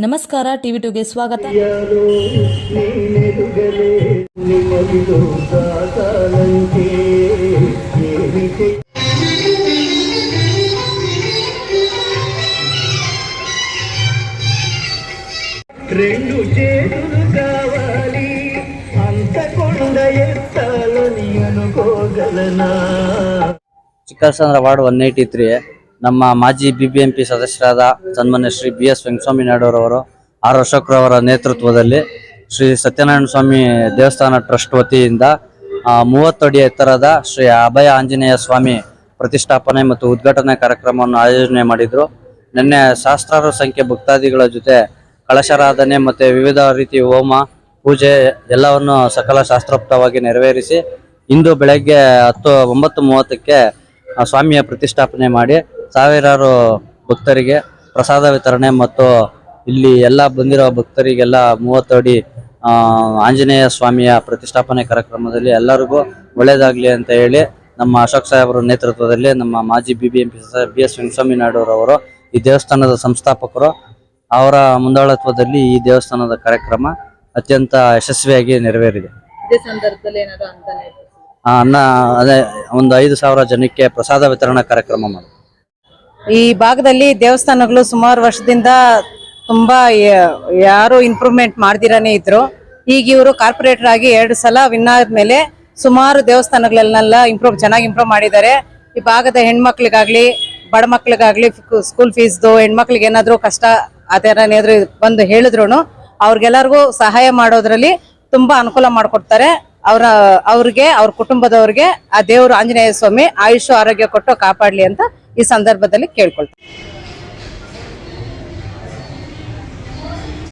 ನಮಸ್ಕಾರ ಟಿವಿ ಟುಗೆ ಸ್ವಾಗತ ಯಾರೋ ನೀನೆದುಗಲೇ ನಿಮಗಿದು ಸಾಕಾಲಂತೆ ಏನಿಕೆ రెండు చేతులు కావాలి అంత కొండ ఎత్తాలని అనుకోగలనా Chikkasandra ward one eighty three ನಮ್ಮ ಮಾಜಿ ಬಿ ಬಿ ಎಂ ಪಿ ಸದಸ್ಯರಾದ ಸನ್ಮಾನ್ಯ ಶ್ರೀ ಬಿ ಎಸ್ ವೆಂಕಟಸ್ವಾಮಿ ನಾಯ್ಡುರವರು ಆರ್ ಅಶೋಕ್ರವರ ನೇತೃತ್ವದಲ್ಲಿ ಶ್ರೀ ಸತ್ಯನಾರಾಯಣ ಸ್ವಾಮಿ ದೇವಸ್ಥಾನ ಟ್ರಸ್ಟ್ ವತಿಯಿಂದ ಆ, ಮೂವತ್ತು ಅಡಿ ಎತ್ತರದ ಶ್ರೀ ಅಭಯ ಆಂಜನೇಯ ಸ್ವಾಮಿ ಪ್ರತಿಷ್ಠಾಪನೆ ಮತ್ತು ಉದ್ಘಾಟನೆ ಕಾರ್ಯಕ್ರಮವನ್ನು ಆಯೋಜನೆ ಮಾಡಿದ್ರು. ನಿನ್ನೆ ಸಹಸ್ರಾರು ಸಂಖ್ಯೆ ಭಕ್ತಾದಿಗಳ ಜೊತೆ ಕಳಶಾರಾಧನೆ ಮತ್ತು ವಿವಿಧ ರೀತಿ ಹೋಮ ಪೂಜೆ ಎಲ್ಲವನ್ನು ಸಕಲ ಶಾಸ್ತ್ರೋಕ್ತವಾಗಿ ನೆರವೇರಿಸಿ ಇಂದು ಬೆಳಗ್ಗೆ ಹತ್ತು ಒಂಬತ್ತು ಮೂವತ್ತಕ್ಕೆ ಸ್ವಾಮಿಯ ಪ್ರತಿಷ್ಠಾಪನೆ ಮಾಡಿ ಸಾವಿರಾರು ಭಕ್ತರಿಗೆ ಪ್ರಸಾದ ವಿತರಣೆ ಮತ್ತು ಇಲ್ಲಿ ಎಲ್ಲ ಬಂದಿರೋ ಭಕ್ತರಿಗೆಲ್ಲ ಮೂವತ್ತು ಅಡಿ ಆ, ಆಂಜನೇಯ ಸ್ವಾಮಿಯ ಪ್ರತಿಷ್ಠಾಪನೆ ಕಾರ್ಯಕ್ರಮದಲ್ಲಿ ಎಲ್ಲರಿಗೂ ಒಳ್ಳೇದಾಗ್ಲಿ ಅಂತ ಹೇಳಿ ನಮ್ಮ ಅಶೋಕ್ ಸಾಹೇಬರ ನೇತೃತ್ವದಲ್ಲಿ ನಮ್ಮ ಮಾಜಿ B B M P B S Venkaswamy ನಾಯ್ಡುರವರು ಈ ದೇವಸ್ಥಾನದ ಸಂಸ್ಥಾಪಕರು ಅವರ ಮುಂದಾಳತ್ವದಲ್ಲಿ ಈ ದೇವಸ್ಥಾನದ ಕಾರ್ಯಕ್ರಮ ಅತ್ಯಂತ ಯಶಸ್ವಿಯಾಗಿ ನೆರವೇರಿದೆ. ಅನ್ನ ಅದೇ ಒಂದು ಐದು ಸಾವಿರ ಜನಕ್ಕೆ ಪ್ರಸಾದ ವಿತರಣಾ ಕಾರ್ಯಕ್ರಮ ಮಾಡಿ ಈ ಭಾಗದಲ್ಲಿ ದೇವಸ್ಥಾನಗಳು ಸುಮಾರು ವರ್ಷದಿಂದ ತುಂಬಾ ಯಾರು ಇಂಪ್ರೂವ್ಮೆಂಟ್ ಮಾಡ್ದಿರಾನೇ ಇದ್ರು. ಈಗ ಇವರು ಕಾರ್ಪೊರೇಟರ್ ಆಗಿ ಎರಡು ಸಲ ವಿನ್ ಆದ್ಮೇಲೆ ಸುಮಾರು ದೇವಸ್ಥಾನಗಳನ್ನೆಲ್ಲ ಇಂಪ್ರೂವ್ ಚೆನ್ನಾಗಿ ಇಂಪ್ರೂವ್ ಮಾಡಿದ್ದಾರೆ. ಈ ಭಾಗದ ಹೆಣ್ಮಕ್ಳಿಗಾಗ್ಲಿ, ಬಡ ಮಕ್ಳಿಗಾಗ್ಲಿ ಸ್ಕೂಲ್ ಫೀಸ್ದು ಹೆಣ್ಮಕ್ಳಿಗೆ ಏನಾದ್ರು ಕಷ್ಟ ಆ ಏನಾದ್ರು ಬಂದು ಹೇಳಿದ್ರು ಅವ್ರಿಗೆಲ್ಲರಿಗೂ ಸಹಾಯ ಮಾಡೋದ್ರಲ್ಲಿ ತುಂಬಾ ಅನುಕೂಲ ಮಾಡಿಕೊಡ್ತಾರೆ. ಅವ್ರ, ಅವ್ರಿಗೆ, ಅವ್ರ ಕುಟುಂಬದವ್ರಿಗೆ ಆ ದೇವರು ಆಂಜನೇಯ ಸ್ವಾಮಿ ಆಯುಷ್, ಆರೋಗ್ಯ ಕೊಟ್ಟು ಕಾಪಾಡ್ಲಿ ಅಂತ ಈ ಸಂದರ್ಭದಲ್ಲಿ ಕೇಳ್ಕೊಳ್ತಾರೆ